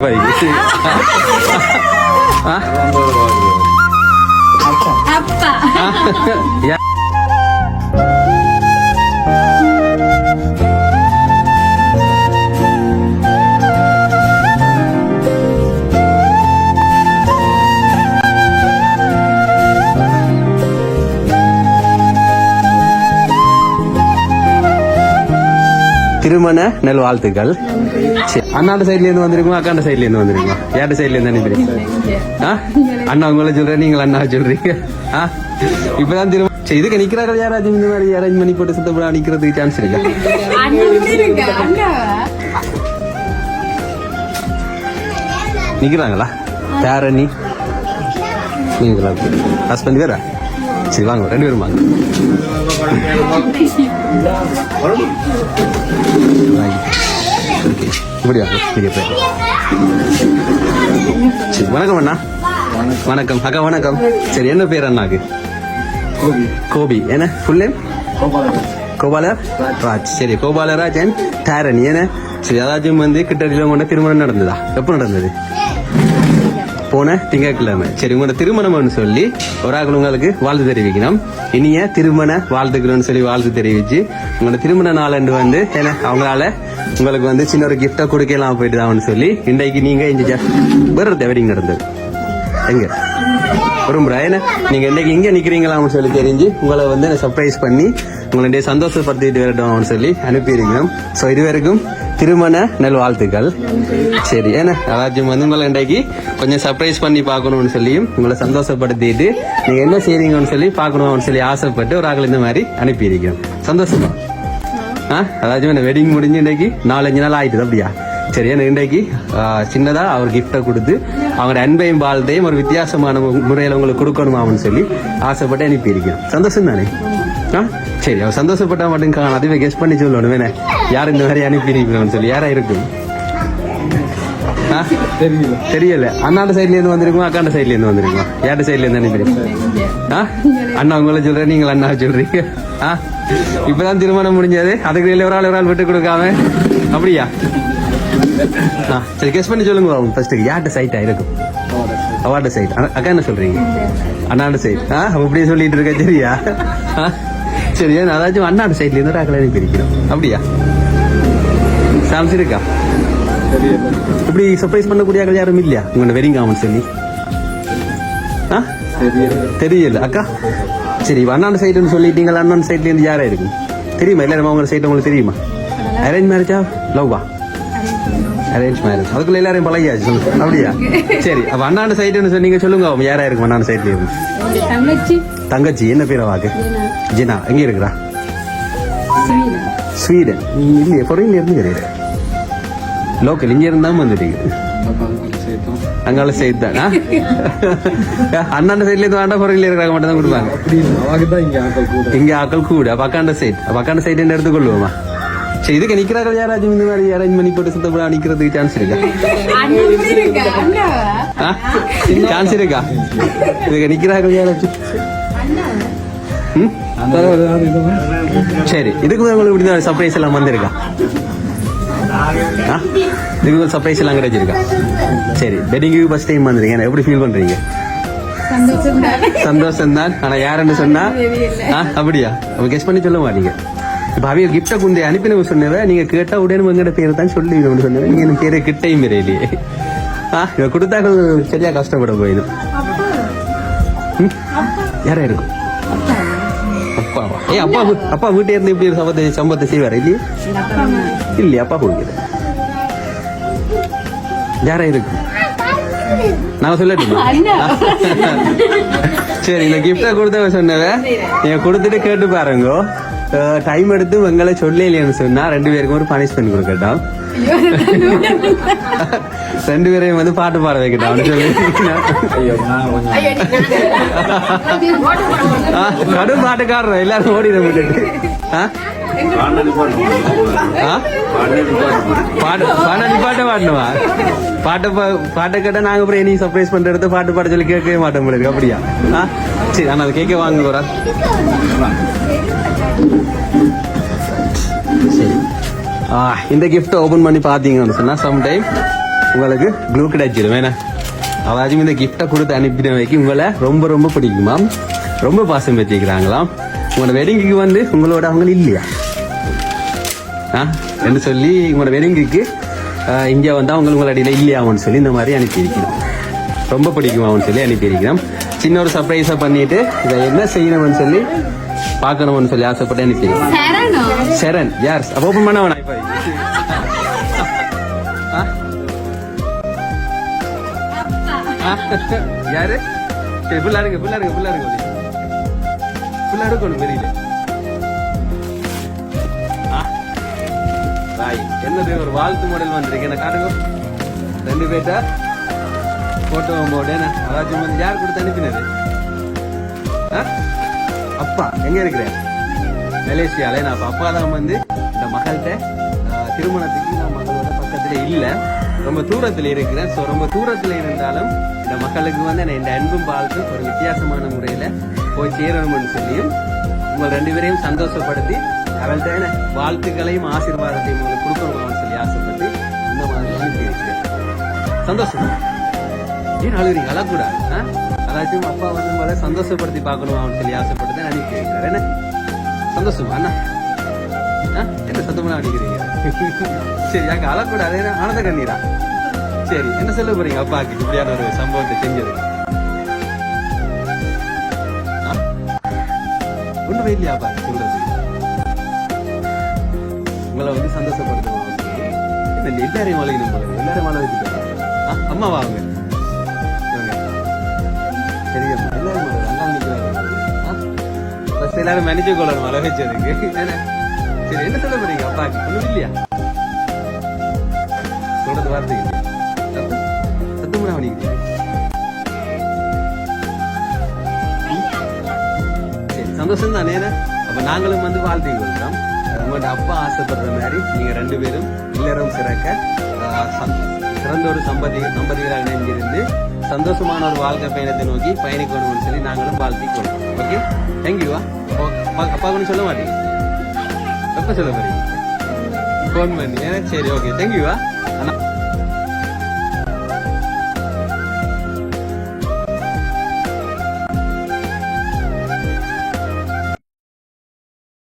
पाहिजे हा? या. திருமண நல்வாழ்த்துக்கள். சரி. அண்ணாண்ட சைட்ல இருந்து வந்திருக்கோம் அக்காண்ட சைட்ல இருந்து வந்திருக்கோம்? யார்ட சைட்ல இருந்து அனுப்பிடுங்க ஆ? அண்ணா உங்களை சொல்றேன் நீங்கள் அண்ணா சொல்றீங்க. ஆ? இப்பதான் திரும்ப சரி இதுக்கு நிக்கிறார்கள் யாராச்சும்? இந்த மாதிரி அரேஞ்ச் பண்ணி போட்டு சுத்தப்பட நிக்கிறதுக்கு சான்ஸ் இருக்கா? நிற்கிறாங்களா நிக்கிறாங்களா? பேரணி. நீங்களா? ஹஸ்பண்ட் வேற? சரி வாங்க ரெண்டு பேரும் வாங்க. வாங்க. இப்படி வாங்க பெரிய பேர் சரி வணக்கம் அண்ணா. வணக்கம். அக்கா வணக்கம். சரி என்ன பேர் அண்ணாக்கு? கோபி. என்ன? Full name Gopalar Raj. சரி கோபாலராஜ் அண்ட் தாரணி என்ன? சரி அதாச்சும் வந்து கிட்டடியில் கொண்ட திருமணம் நடந்ததா? எப்போ நடந்தது? போன திங்கட்கிழமை. சரி உங்களோட திருமணம்னு சொல்லி ஒரு ஆள் உங்களுக்கு வாழ்த்து தெரிவிக்கணும். இனிய திருமண வாழ்த்துக்கணும்னு சொல்லி வாழ்த்து தெரிவிச்சு உங்களோட திருமண நாளன்று வந்து ஏன்னா அவங்களால உங்களுக்கு வந்து சின்ன ஒரு கிஃப்டா கொடுக்கலாம் போயிட்டுதான்னு சொல்லி இன்றைக்கு நீங்க இந்த வேற வெட்டிங் நடந்தது. எங்க? ஒரு முறை என்ன நீங்க இன்னைக்கு இங்க நிக்கிறீங்களான்னு சொல்லி தெரிஞ்சு உங்களை வந்து சர்ப்ரைஸ் பண்ணி உங்களுடைய சந்தோஷப்படுத்திட்டு வரட்டும்னு சொல்லி அனுப்பியிருக்கோம். ஸோ இது வரைக்கும் திருமண நல்வாழ்த்துக்கள். சரி ஏன்னா அதாச்சும் வந்து உங்களை இன்றைக்கு கொஞ்சம் சர்ப்ரைஸ் பண்ணி பார்க்கணும்னு சொல்லியும் உங்களை சந்தோஷப்படுத்திட்டு நீங்கள் என்ன செய்றீங்கன்னு சொல்லி பார்க்கணும்னு சொல்லி ஆசைப்பட்டு ஒரு ஆக்கள் இந்த மாதிரி அனுப்பியிருக்கோம். சந்தோஷமா? ஆ அதாச்சும் என்ன வெட்டிங் முடிஞ்சு இன்னைக்கு நாலஞ்சு நாள் ஆயிட்டுது அப்படியா? சரி எனக்கு இன்றைக்கு சின்னதாக சின்னதா அவர் கிஃப்டை கொடுத்து அவங்க அன்பையும் வாழ்த்தையும் ஒரு வித்தியாசமான முறையில் உங்களுக்கு கொடுக்கணுமான்னு சொல்லி ஆசைப்பட்டு அனுப்பியிருக்கேன் சந்தோஷம் தானே சரி அவர் சந்தோஷப்பட்டா மட்டும் காணும் அதுவே கெஸ்ட் பண்ணி சொல்லணும் வேணே யார் இந்த மாதிரி அனுப்பியிருக்கணும்னு சொல்லி. யாரா இருக்கும்? ஆ? தெரியல. அண்ணாண்ட சைட்ல இருந்து வந்திருக்கோம் அக்காண்ட சைட்ல இருந்து வந்திருக்கோம்? யார்ட சைட்ல இருந்து அனுப்பியிருக்கோம் ஆ? அண்ணா உங்களை சொல்றேன் நீங்கள் அண்ணா சொல்றீங்க. ஆ? இப்பதான் திருமணம் முடிஞ்சது. அதுக்கு ஒரு ஆள் ஒரு ஆள் விட்டு கொடுக்காம. அப்படியா? ஆ, சரி கெஸ் பண்ணி சொல்லுங்க அவங்க ஃபர்ஸ்ட் யார்கிட்ட சைட்டா இருக்கும்? அவார்ட சைட் அக்கா என்ன சொல்றீங்க? அண்ணாண்ட சைட் ஆ அவ இப்படியே சொல்லிட்டு இருக்க சரியா ஆ? சரி அதாச்சும் அண்ணாடு சைட்ல இருந்து ஒரு பிரிக்கிறோம். அப்படியா? சாம்ஸ் இருக்கா? இப்படி சர்ப்ரைஸ் பண்ணக்கூடிய ஆட்கள் யாரும் இல்லையா? உங்களோட வெரிங் காமன் சொல்லி. ஆ? தெரியல. அக்கா சரி அண்ணாண்ட சைடுன்னு சொல்லிட்டீங்களா? அண்ணாண்ட சைட்லேருந்து யாராக இருக்கும் தெரியுமா? எல்லாரும் உங்களோட சைடு உங்களுக்கு தெரியுமா? அரேஞ்ச் மேரேஜா லவ்வா அரேஞ்ச் மேரேஜ் அதுக்குள்ள எல்லாரையும் பழகியாச்சு சொல்லுங்க அப்படியா? சரி அப்ப அண்ணாண்ட சைடுன்னு சொன்னீங்க சொல்லுங்க. அவங்க யாரா இருக்கும் அண்ணாண்ட சைட்ல இருந்து? தங்கச்சி. தங்கச்சி என்ன பேர் வாக்கு ஜினா. எங்க இருக்கிறா? ஸ்வீடன். இல்லையே பொறையில இருந்து கிடையாது லோக்கல் இங்க இருந்தா வந்துட்டீங்க அங்கால சைடு தானா அண்ணாண்ட சைட்ல இருந்து வேண்டாம் பொறையில இருக்கிறாங்க மட்டும் தான் கொடுப்பாங்க இங்க ஆக்கள் கூட. அப்ப அக்காண்ட சைட் அப்ப அக்காண்ட சைட் என்ன எடுத்துக்கொள்வோமா? சரி இதுக்கு நிக்கிறார்கள் யாராச்சும்? இந்த மாதிரி அரேஞ்ச் பண்ணி போட்டு சுத்தப்பட நிக்கிறதுக்கு சான்ஸ் இருக்கா? சான்ஸ் இருக்கா? இதுக்கு நிக்கிறார்கள் யாராச்சும்? சரி இதுக்கு உங்களுக்கு இப்படி சர்ப்ரைஸ் எல்லாம் வந்திருக்கா? இதுக்கு சர்ப்ரைஸ் எல்லாம் கிடைச்சிருக்கா? சரி வெட்டிங்கு ஃபர்ஸ்ட் டைம் வந்திருக்கீங்க. எப்படி ஃபீல் பண்றீங்க? சந்தோஷம் தான் ஆனா யாருன்னு சொன்னா? அப்படியா? அப்ப கெஸ் பண்ணி சொல்ல மாட்டீங்க. இப்ப அவைய கிஃப்ட குந்தை அனுப்பினவங்க சொன்னவ நீங்க கேட்டா உடனே உங்களோட பேரை தான் சொல்லி சொன்னவ நீங்க எனக்கு பேரை கிட்டையும் இல்லையே ஆ இவ கொடுத்தாக்கள் சரியா கஷ்டப்பட போயிடும்? யாரா இருக்கும் அப்பாவா ஏ அப்பா அப்பா வீட்டே இருந்து இப்படி சம்பத்தை சம்பத்தை செய்வார் இல்லையே இல்லையா அப்பா கொடுக்குது யாரா இருக்கும் நான் சொல்லட்டுமா அண்ணா சரி இந்த கிஃப்டை கொடுத்தவ சொன்னவ நீங்க கொடுத்துட்டு கேட்டு பாருங்க டைம் எடுத்து உங்களை சொல்ல இல்லைன்னு சொன்னா ரெண்டு பேருக்கும் ஒரு பனிஷ்மெண்ட் கொடுக்கட்டும். ரெண்டு பேரையும் வந்து பாட்டு பாட வைக்கட்டும் சொல்லி. ஆ, கடும் பாட்டுக்காரர் எல்லாரும் ஓடிட? பாட்டு பாட நீ பாட்டை பாடணுமா? பாட்டை பா- பாட்டை கேட்டா அப்புறம் நீ சர்ப்ரைஸ் பண்ணுற இடத்த பாட்டு பாட சொல்லி கேட்கவே மாட்டோம் போல இருக்கு அப்படியா? ஆ? சரி நான் அது கேட்க வாங்க போறா சரி. ஆ, இந்த கிஃப்ட் ஓபன் பண்ணி பாத்தீங்கன்னு சொன்னா சம்டைம் உங்களுக்கு க்ளூ கிடைச்சிடும் வேணா. அவாச்சும் இந்த கிஃப்டை கொடுத்து அனுப்பின வைக்க உங்களை ரொம்ப ரொம்ப பிடிக்குமாம் ரொம்ப பாசம் வச்சுக்கிறாங்களாம் உங்களோட வெட்டிங்குக்கு வந்து உங்களோட அவங்க இல்லையா? என்று சொல்லி உங்களோட வெட்டிங்குக்கு இங்கே வந்தால் அவங்க உங்களோட இடையில இல்லையாமன்னு சொல்லி இந்த மாதிரி அனுப்பியிருக்கிறோம். ரொம்ப பிடிக்குமான்னு சொல்லி அனுப்பியிருக்கிறோம். சின்ன ஒரு சர்ப்ரைஸாக பண்ணிட்டு இதை என்ன செய்யணும்னு சொல்லி பார்க்கணும்னு சொல்லி ஆசைப்பட்டு அனுப்பியிருக்கோம் சரணோ யார்? அப்போ ஓப்பன் பண்ண வேணாம் இப்போ? யாரு? சரி ஃபுல்லா இருங்க ஃபுல்லா இருங்க ஃபுல்லா இருங்க ராய் என்ன ஒரு வாழ்த்து மாடல் வந்திருக்கு. என்ன காட்டுங்க. ரெண்டு பேர்ட்ட போட்டோ போட்டு அதாச்சும் வந்து யார் கொடுத்து அனுப்பினது? ஆ? அப்பா எங்க இருக்கிறேன்? மலேசியால. நான் அப்ப அப்பா தான் வந்து இந்த மகள்கிட்ட திருமணத்துக்கு நான் மகளோட பக்கத்துல இல்லை. ரொம்ப தூரத்தில் இருக்கிறேன். ஸோ ரொம்ப தூரத்தில் இருந்தாலும் இந்த மக்களுக்கு வந்து நான் இந்த அன்பும் வாழ்த்தும் ஒரு வித்தியாசமான முறையில் போய் சேரணும்னு சொல்லியும் உங்கள் ரெண்டு பேரையும் சந்தோஷப்படுத்தி அவள்கிட்ட என்ன வாழ்த்துக்களையும் ஆசீர்வாதத்தையும் உங்களுக்கு கொடுக்கணும்னு சொல்லி ஆசைப்பட்டு இந்த மாதிரி சந்தோஷம். ஏன் அழுகிறீங்க? அழக்கூடாது அதாச்சும் அப்பா வந்து உங்களை சந்தோஷப்படுத்தி பார்க்கணும் அவன் சொல்லி ஆசைப்பட்டு தான் அனுப்பி கேட்கிறார் என்ன? சந்தோஷமா? அண்ணா. என்ன சத்தமா அடிக்கிறீங்க? சரி அங்க அழக்கூடாது ஏன்னா ஆனந்த கண்ணீரா? சரி என்ன சொல்ல போறீங்க அப்பாக்கு? இப்படியான ஒரு சம்பவத்தை செஞ்சது ஒண்ணுமே இல்லையா அப்பா சொல்றது? உங்களை வந்து சந்தோஷப்படுத்தணும் இந்த எல்லாரையும் வளையணும் போல எல்லாரும் வள வச்சுட்டு அம்மா வாங்க. சரியா எல்லாரும் நல்லா நிக்கிறாங்க. ஃபர்ஸ்ட் எல்லாரும் மேனேஜர் கொள்ளணும் வள வச்சதுக்கு சரி என்ன சொல்ல போறீங்க அப்பாக்கு? ஒன்றும் இல்லையா? சொல்றது வார்த்தை சத்தமுடா சத்தம் சரி சந்தோஷம் தானே அப்ப நாங்களும் வந்து வாழ்த்தி கொள்கிறோம் உங்களோட அப்பா ஆசைப்படுற மாதிரி நீங்க ரெண்டு பேரும் இல்லறம் சிறக்க சிறந்த ஒரு சம்பதி தம்பதிகளாக இணைந்திருந்து சந்தோஷமான ஒரு வாழ்க்கை பயணத்தை நோக்கி பயணிக்கணும்னு சொல்லி நாங்களும் வாழ்த்தி கொள்றோம் ஓகே தேங்க்யூவா அப்பா ஒன்றும் சொல்ல மாட்டீங்க? எப்ப சொல்ல போறீங்க? ஃபோன் பண்ணி. சரி ஓகே தேங்க்யூவா